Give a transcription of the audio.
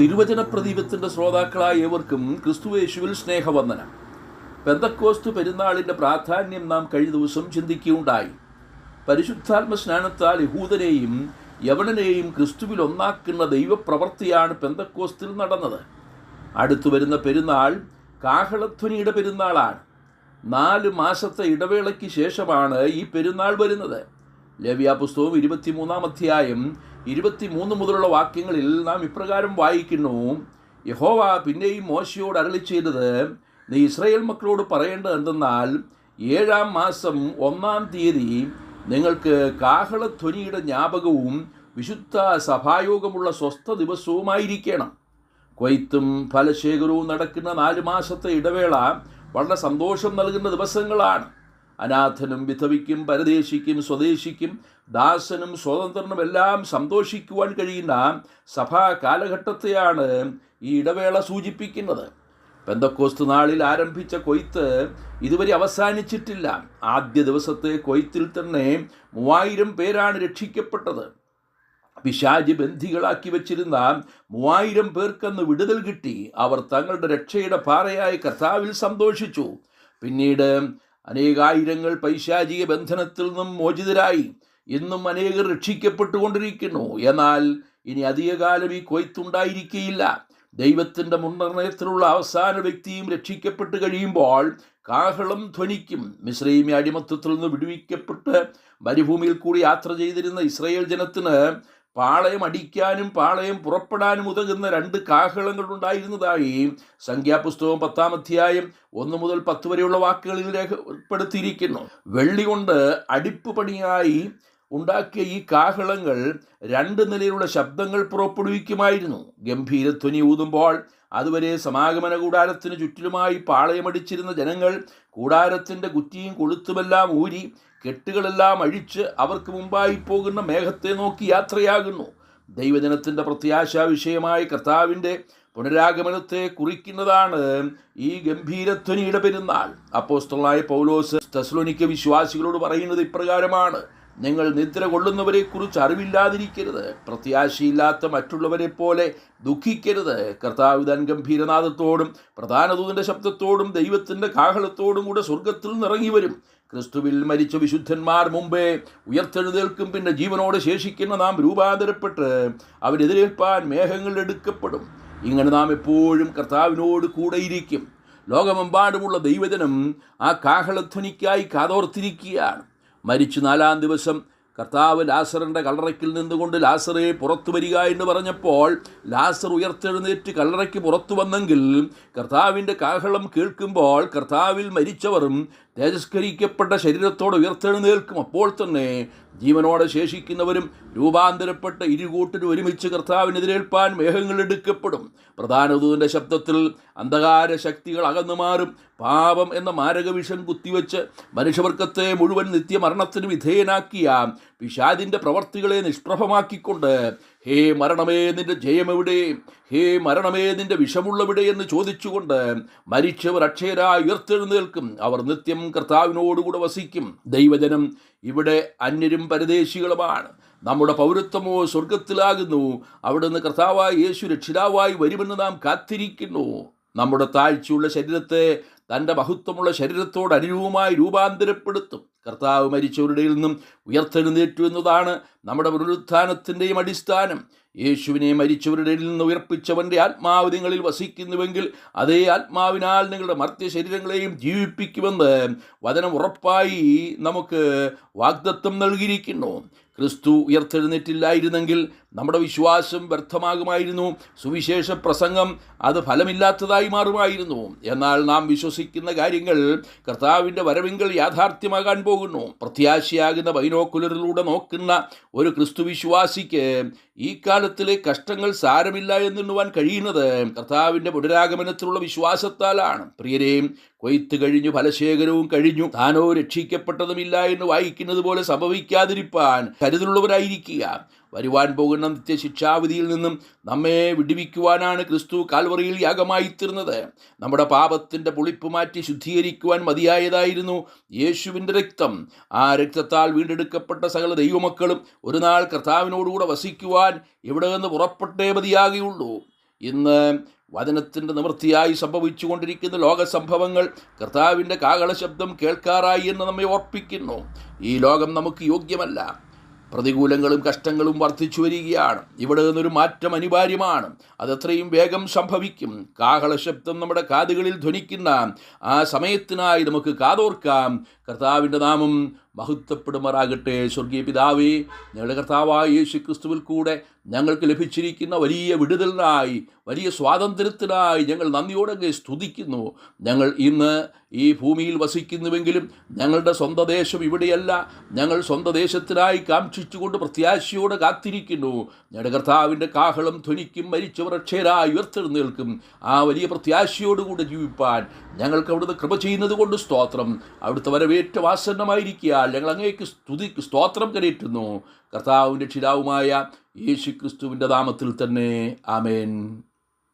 തിരുവചന പ്രദീപത്തിന്റെ ശ്രോതാക്കളായ ഏവർക്കും ക്രിസ്തുവേശുവിൽ സ്നേഹവന്ദനം. പെന്തക്കോസ്തു പെരുന്നാളിന്റെ പ്രാധാന്യം നാം കഴിഞ്ഞ ദിവസം ചിന്തിക്കുകയുണ്ടായി. പരിശുദ്ധാത്മ സ്നാനത്താൽ യഹൂദനെയും യവനനെയും ക്രിസ്തുവിൽ ഒന്നാക്കുന്ന ദൈവപ്രവൃത്തിയാണ് പെന്തക്കോസ്തിൽ നടന്നത്. അടുത്തു വരുന്ന പെരുന്നാൾ കാഹളധ്വനിയുടെ പെരുന്നാളാണ്. നാല് മാസത്തെ ഇടവേളയ്ക്ക് ശേഷമാണ് ഈ പെരുന്നാൾ വരുന്നത്. ലവ്യാപുസ്തകം ഇരുപത്തിമൂന്നാം അധ്യായം ഇരുപത്തിമൂന്ന് മുതലുള്ള വാക്യങ്ങളിൽ നാം ഇപ്രകാരം വായിക്കുന്നു. യഹോവ പിന്നെയും മോശയോട് അരളി ചെയ്തത് നീ ഇസ്രയേൽ മക്കളോട് പറയേണ്ടത് എന്തെന്നാൽ ഏഴാം മാസം ഒന്നാം തീയതി നിങ്ങൾക്ക് കാഹളധ്വനിയുടെ ജ്ഞാപകവും വിശുദ്ധ സഭായോഗമുള്ള സ്വസ്ഥ ദിവസവുമായിരിക്കണം. കൊയ്ത്തും ഫലശേഖരവും നടക്കുന്ന നാല് മാസത്തെ ഇടവേള വളരെ സന്തോഷം നൽകുന്ന ദിവസങ്ങളാണ്. അനാഥനും വിധവിക്കും പരദേശിക്കും സ്വദേശിക്കും ദാസനും സ്വതന്ത്രനും എല്ലാം സന്തോഷിക്കുവാൻ കഴിയുന്ന സഭാ കാലഘട്ടത്തെയാണ് ഈ ഇടവേള സൂചിപ്പിക്കുന്നത്. പെന്തക്കോസ്ത് നാളിൽ ആരംഭിച്ച കൊയ്ത്ത് ഇതുവരെ അവസാനിച്ചിട്ടില്ല. ആദ്യ ദിവസത്തെ കൊയ്ത്തിൽ തന്നെ മൂവായിരം പേരാണ് രക്ഷിക്കപ്പെട്ടത്. പിശാജി ബന്ധികളാക്കി വച്ചിരുന്ന മൂവായിരം പേർക്കെന്ന് വിടുതൽ കിട്ടി. അവർ തങ്ങളുടെ രക്ഷയുടെ പാറയായ കർത്താവിൽ സന്തോഷിച്ചു. പിന്നീട് അനേകായിരങ്ങൾ പൈശാചിക ബന്ധനത്തിൽ നിന്നും മോചിതരായി. ഇന്നും അനേകർ രക്ഷിക്കപ്പെട്ടുകൊണ്ടിരിക്കുന്നു. എന്നാൽ ഇനി അധികകാലം ഈ കൊയ്ത്തുണ്ടായിരിക്കുകയില്ല ദൈവത്തിന്റെ മുൻനിർണയത്തിലുള്ള അവസാന വ്യക്തിയും രക്ഷിക്കപ്പെട്ട് കഴിയുമ്പോൾ കാഹളം ധ്വനിക്കും. മിശ്രീമി അടിമത്വത്തിൽ നിന്ന് വിടുവിക്കപ്പെട്ട് മരുഭൂമിയിൽ കൂടി യാത്ര ചെയ്തിരുന്ന ഇസ്രയേൽ ജനത്തിന് പാളയം അടിക്കാനും പാളയം പുറപ്പെടാനും ഉതകുന്ന രണ്ട് കാഹളങ്ങൾ ഉണ്ടായിരുന്നതായി സംഖ്യാപുസ്തകം പത്താം അധ്യായം ഒന്ന് മുതൽ പത്ത് വരെയുള്ള വാക്കുകളിൽ രേഖപ്പെടുത്തിയിരിക്കുന്നു വെള്ളി കൊണ്ട് അടിപ്പ് പണിയായി ഉണ്ടാക്കിയ ഈ കാഹളങ്ങൾ രണ്ട് നിലയിലുള്ള ശബ്ദങ്ങൾ പുറപ്പെടുവിക്കുമായിരുന്നു. ഗംഭീര ധ്വനി ഊതുമ്പോൾ അതുവരെ സമാഗമന കൂടാരത്തിന് ചുറ്റിലുമായി പാളയമടിച്ചിരുന്ന ജനങ്ങൾ കൂടാരത്തിന്റെ കുറ്റിയും കൊളുത്തുമെല്ലാം ഊരി കെട്ടുകളെല്ലാം അഴിച്ച് അവർക്ക് മുമ്പായി പോകുന്ന മേഘത്തെ നോക്കി യാത്രയാകുന്നു. ദൈവജനത്തിന്റെ പ്രത്യാശാ വിഷയമായ കർത്താവിന്റെ പുനരാഗമനത്തെ കുറിക്കുന്നതാണ് ഈ ഗംഭീരധ്വനിയുടെ പെരുന്നാൾ. അപ്പോസ്തലായ പൗലോസ് തെസ്ലോനിക്ക വിശ്വാസികളോട് പറയുന്നത് ഇപ്രകാരമാണ്. നിങ്ങൾ നിദ്ര കൊള്ളുന്നവരെക്കുറിച്ച് അറിവില്ലാതിരിക്കരുത്. പ്രത്യാശയില്ലാത്ത മറ്റുള്ളവരെ പോലെ ദുഃഖിക്കരുത്. കർത്താവ് തൻ ഗംഭീരനാഥത്തോടും പ്രധാന ദൂതന്റെ ശബ്ദത്തോടും ദൈവത്തിന്റെ കാഹളത്തോടും കൂടെ സ്വർഗത്തിൽ നിറങ്ങി വരും. ക്രിസ്തുവിൽ മരിച്ച വിശുദ്ധന്മാർ മുമ്പേ ഉയർത്തെഴുതേൽക്കും പിന്നെ ജീവനോടെ ശേഷിക്കുന്ന നാം രൂപാന്തരപ്പെട്ട് അവരെതിരേൽപ്പാൻ മേഘങ്ങൾ എടുക്കപ്പെടും. ഇങ്ങനെ നാം എപ്പോഴും കർത്താവിനോട് കൂടെയിരിക്കും ലോകമെമ്പാടുമുള്ള ദൈവജനം ആ കാഹളധ്വനിക്കായി കാതോർത്തിരിക്കുകയാണ്. മരിച്ചു നാലാം ദിവസം. കർത്താവ് ലാസറിന്റെ കല്ലറയ്ക്കിൽ നിന്നുകൊണ്ട് ലാസറെ പുറത്തു വരിക എന്ന് പറഞ്ഞപ്പോൾ ലാസർ ഉയർത്തെഴുന്നേറ്റ് കല്ലറയ്ക്ക് പുറത്തു വന്നെങ്കിൽ കർത്താവിന്റെ കാഹളം കേൾക്കുമ്പോൾ കർത്താവിൽ മരിച്ചവരും തേജസ്കരിക്കപ്പെട്ട ശരീരത്തോടെ ഉയർത്തെഴുന്നേൽക്കും. അപ്പോൾ തന്നെ ജീവനോടെ ശേഷിക്കുന്നവരും രൂപാന്തരപ്പെട്ട ഇരുകൂട്ടിനും ഒരുമിച്ച് കർത്താവിനെതിരേൽപ്പാൻ മേഘങ്ങൾ എടുക്കപ്പെടും. പ്രധാന ദൂതന്റെ ശബ്ദത്തിൽ അന്ധകാര ശക്തികൾ അകന്നു മാറും. പാപം എന്ന മാരകവിഷം കുത്തിവെച്ച് മനുഷ്യവർഗത്തെ മുഴുവൻ നിത്യമരണത്തിന് വിധേയനാക്കിയ പിശാദിന്റെ പ്രവർത്തികളെ നിഷ്പ്രഭമാക്കിക്കൊണ്ട് ഹേ മരണമേ നിന്റെ ജയമെവിടെ? ഹേ മരണമേ നിന്റെ വിഷമുള്ളവിടെ എന്ന് ചോദിച്ചുകൊണ്ട് മരിച്ചവർ അക്ഷയരായി ഉയർത്തെഴുന്നേൽക്കും. അവർ നിത്യം കർത്താവിനോടുകൂടെ വസിക്കും. ദൈവജനം ഇവിടെ അന്യരും പരദേശികളുമാണ്. നമ്മുടെ പൗരത്വമോ സ്വർഗത്തിലാകുന്നു അവിടുന്ന് കർത്താവായി യേശു രക്ഷിതാവായി വരുമെന്ന് നാം കാത്തിരിക്കുന്നു. നമ്മുടെ താഴ്ചയുള്ള ശരീരത്തെ തന്റെ മഹത്വമുള്ള ശരീരത്തോട് അനുരൂപമായി രൂപാന്തരപ്പെടുത്തും. കർത്താവ് മരിച്ചവരുടെ നിന്നും ഉയർത്തെഴുന്നേറ്റു എന്നതാണ് നമ്മുടെ പുനരുത്ഥാനത്തിന്റെയും അടിസ്ഥാനം യേശുവിനെ മരിച്ചവരുടെ നിന്ന് ഉയർപ്പിച്ചവന്റെ ആത്മാവ് നിങ്ങളിൽ വസിക്കുന്നുവെങ്കിൽ അതേ ആത്മാവിനാൽ നിങ്ങളുടെ മർത്യ ശരീരങ്ങളെയും ജീവിപ്പിക്കുമെന്ന് വചനം ഉറപ്പായി നമുക്ക് വാഗ്ദത്വം നൽകിയിരിക്കുന്നു. ക്രിസ്തു ഉയർത്തെഴുന്നേറ്റില്ലായിരുന്നെങ്കിൽ നമ്മുടെ വിശ്വാസം വ്യർത്ഥമാകുമായിരുന്നു. സുവിശേഷ പ്രസംഗം അത് ഫലമില്ലാത്തതായി മാറുമായിരുന്നു. എന്നാൽ നാം വിശ്വസിക്കുന്ന കാര്യങ്ങൾ കർത്താവിന്റെ വരവിങ്കൽ യാഥാർത്ഥ്യമാകാൻ പോകുന്നു. പ്രത്യാശയാകുന്ന ബൈനോക്കുലറിലൂടെ നോക്കുന്ന ഒരു ക്രിസ്തു വിശ്വാസിക്ക് ഈ കാലത്തിലെ കഷ്ടങ്ങൾ സാരമില്ല എന്നെണ്ണുവാൻ കഴിയുന്നത് കർത്താവിന്റെ പുനരാഗമനത്തിലുള്ള വിശ്വാസത്താലാണ്. പ്രിയരെയും കൊയ്ത്ത് കഴിഞ്ഞു ഫലശേഖരവും കഴിഞ്ഞു. താനോ രക്ഷിക്കപ്പെട്ടതുമില്ല എന്ന് വായിക്കുന്നത് പോലെ സംഭവിക്കാതിരിപ്പാൻ കരുതലുള്ളവരായിരിക്കുക. വരുവാൻ പോകുന്ന നിത്യശിക്ഷാവിധിയിൽ നിന്നും നമ്മെ വിടുവിക്കുവാനാണ് ക്രിസ്തു കാൽവറിയിൽ യാഗമായി തീർന്നത് നമ്മുടെ പാപത്തിന്റെ പുളിപ്പ് മാറ്റി ശുദ്ധീകരിക്കുവാൻ മതിയായതായിരുന്നു യേശുവിന്റെ രക്തം. ആ രക്തത്താൽ വീണ്ടെടുക്കപ്പെട്ട സകല ദൈവമക്കളും ഒരു നാൾ കർത്താവിനോടുകൂടെ വസിക്കുവാൻ ഇവിടെ നിന്ന് പുറപ്പെട്ടേ മതിയാകുകയുള്ളൂ ഇന്ന് വചനത്തിന്റെ നിവൃത്തിയായി സംഭവിച്ചുകൊണ്ടിരിക്കുന്ന ലോക സംഭവങ്ങൾ കർത്താവിന്റെ കാകള ശബ്ദം കേൾക്കാറായി എന്ന് നമ്മെ ഓർപ്പിക്കുന്നു. ഈ ലോകം നമുക്ക് യോഗ്യമല്ല. പ്രതികൂലങ്ങളും കഷ്ടങ്ങളും വർദ്ധിച്ചു വരികയാണ്. ഇവിടെ നിന്നൊരു മാറ്റം അനിവാര്യമാണ്. അതത്രയും വേഗം സംഭവിക്കും. കാഹള ശബ്ദം നമ്മുടെ കാതുകളിൽ ധ്വനിക്കുന്ന ആ സമയത്തിനായി നമുക്ക് കാതോർക്കാം. കർത്താവിന്റെ നാമം മഹത്വപ്പെടുമാറാകട്ടെ. സ്വർഗീയ പിതാവേ ഞങ്ങളുടെ കർത്താവായ യേശു ക്രിസ്തുവിൽ കൂടെ ഞങ്ങൾക്ക് ലഭിച്ചിരിക്കുന്ന വലിയ വിടുതലിനായി വലിയ സ്വാതന്ത്ര്യത്തിനായി ഞങ്ങൾ നന്ദിയോടെ സ്തുതിക്കുന്നു. ഞങ്ങൾ ഇന്ന് ഈ ഭൂമിയിൽ വസിക്കുന്നുവെങ്കിലും ഞങ്ങളുടെ സ്വന്തം ദേശം ഇവിടെയല്ല. ഞങ്ങൾ സ്വന്തം ദേശത്തിനായി കാക്ഷിച്ചുകൊണ്ട് പ്രത്യാശയോടെ കാത്തിരിക്കുന്നു. ഞങ്ങളുടെ കർത്താവിന്റെ കാഹളം ധ്വനിക്കും മരിച്ചവർ അക്ഷരായി ഉയർത്തെഴുന്നേൽക്കും. ആ വലിയ പ്രത്യാശയോടുകൂടെ ജീവിപ്പാൻ ഞങ്ങൾക്ക് അവിടുന്ന് കൃപ ചെയ്യുന്നത് കൊണ്ട് സ്തോത്രം. അവിടുത്തെ വരവേറ്റ ഞങ്ങൾ അങ്ങേക്ക് സ്തുതി സ്തോത്രം കരയിട്ടുന്നു കർത്താവിന്റെ ക്ഷിതാവുമായ യേശു ക്രിസ്തുവിന്റെ നാമത്തിൽ തന്നെ. ആമേൻ.